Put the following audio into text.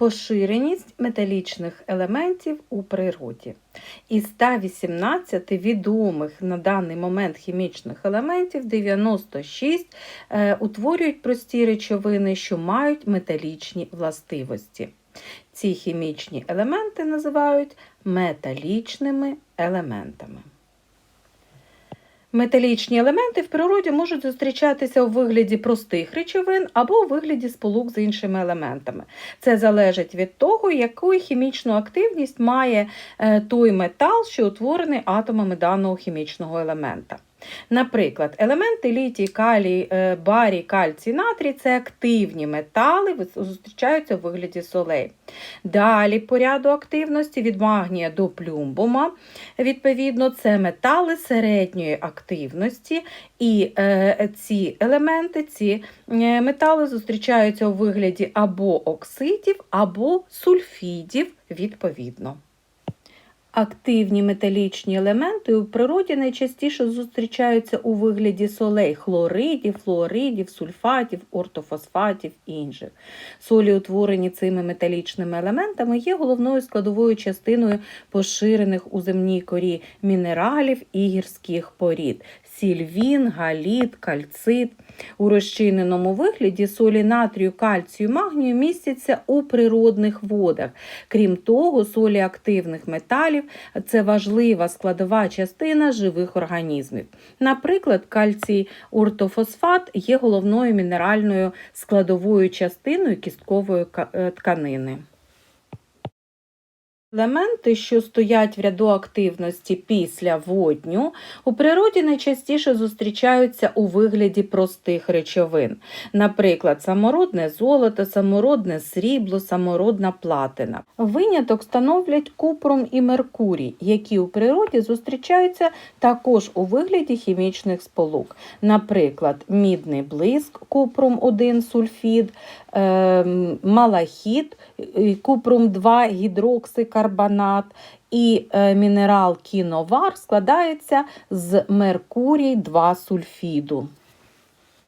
поширеність металічних елементів у природі. Із 118 відомих на даний момент хімічних елементів 96 е, утворюють прості речовини, що мають металічні властивості. Ці хімічні елементи називають металічними елементами. Металічні елементи в природі можуть зустрічатися у вигляді простих речовин або у вигляді сполук з іншими елементами. Це залежить від того, яку хімічну активність має е, той метал, що утворений атомами даного хімічного елемента. Наприклад, елементи літій, калій, е, барій, кальцій, натрій це активні метали, зустрічаються у вигляді солей. Далі по ряду активності від магнія до плюмбума, відповідно, це метали середньої активності, і е, ці елементи, ці е, метали зустрічаються у вигляді або оксидів, або сульфідів, відповідно. Активні металічні елементи у природі найчастіше зустрічаються у вигляді солей хлоридів, флуоридів, сульфатів, ортофосфатів і інших. Солі, утворені цими металічними елементами, є головною складовою частиною поширених у земній корі мінералів і гірських порід. Сільвін, галіт, кальцит. У розчиненому вигляді солі натрію, кальцію, магнію містяться у природних водах. Крім того, солі активних металів це важлива складова частина живих організмів. Наприклад, кальцій ортофосфат є головною мінеральною складовою частиною кісткової е, тканини. Елементи, що стоять в ряду активності після водню, у природі найчастіше зустрічаються у вигляді простих речовин, наприклад, самородне золото, самородне срібло, самородна платина. Виняток становлять купрум і меркурій, які у природі зустрічаються також у вигляді хімічних сполук, наприклад, мідний блиск, купрум 1 сульфід, ем, малахіт, купрум 2 гідроксикарбонат і е, мінерал кіновар складається з меркурій 2 сульфіду.